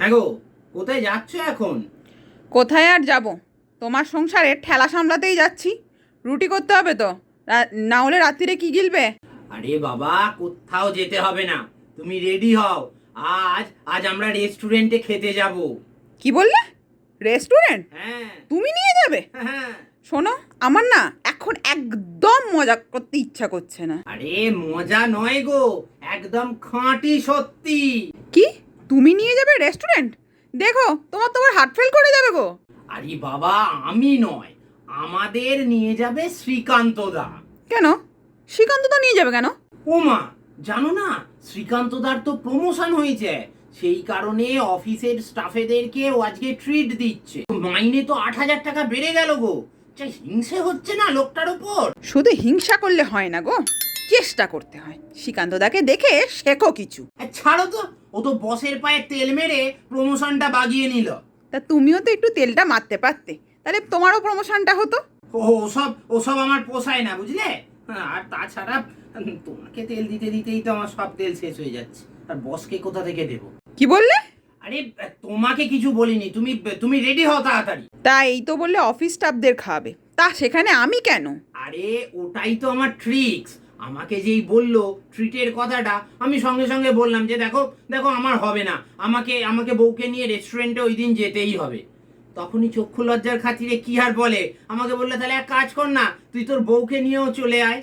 হ্যাঁ গো কোথায় যাচ্ছ এখন? কোথায় আর যাব? তোমার সংসারে ঠেলা সামলাতেই যাচ্ছি। রুটি করতে হবে তো। না হলে রাত্রিরে কি গিলবে? আরে বাবা কোথাও যেতে হবে না। তুমি রেডি হও। আজ আজ আমরা রেস্টুরেন্টে খেতে যাব। কি বললে? রেস্টুরেন্ট? হ্যাঁ। তুমি নিয়ে যাবে? হ্যাঁ। শোনো আমার না এখন একদম মজা করতে ইচ্ছা করছে না। আরে মজা নয় গো একদম খাঁটি সত্যি। তুমি নিয়ে যাবে রেস্টুরেন্ট দেখো তোমার তোমার হার্ট ফেল করে যাবে গো। আরে বাবা আমি নয়। আমাদের নিয়ে যাবে শ্রীকান্ত দা কেন? শ্রীকান্ত তো নিয়ে যাবে কেন? ওমা জানো না শ্রীকান্ত দার তো প্রমোশন হয়েছে। সেই কারণে অফিসের স্টাফেদেরকে ও আজকে ট্রিট দিচ্ছে। মাইনে তো আট হাজার টাকা বেড়ে গেল গো। হিংসে হচ্ছে না লোকটার উপর শুধু হিংসা করলে হয় না গো। চেষ্টা করতে হয়। শ্রীকান্ত দাকে দেখে শেখো কিছু। ছাড়ো তো ও তো বসের পায়ে তেল মেরে প্রমোশনটা বাগিয়ে নিল। তা তুমিও তো একটু তেলটা মারতে পারতে। তাহলে তোমারও প্রমোশনটা হতো। ও ওসব ওসব আমার পোষায় না বুঝলে? হ্যাঁ, আর তাছাড়া তোমাকে তেল দিতে দিতেই তো আমার সব তেল শেষ হয়ে যাচ্ছে। আর বসকে কোথা থেকে দেবো? কি বললে? আরে তোমাকে কিছু বলিনি তুমি তুমি রেডি হও তাড়াতাড়ি। তা এই তো বললে অফিস স্টাফদের খাওয়াবে। তা সেখানে আমি কেন? আরে ওটাই তো আমার ট্রিক্স আমাকে যেই বলল ট্রিটের কথাটা, আমি সঙ্গে সঙ্গে বললাম যে দেখো দেখো আমার হবে না। আমাকে আমাকে বউকে নিয়ে রেস্টুরেন্টে ওই দিন যেতেই হবে। তখনই চক্ষু লজ্জার খাতিরে কি আর বলে? আমাকে বললে, তাহলে এক কাজ কর না, তুই তোর বউকে নিয়েও চলে আয়।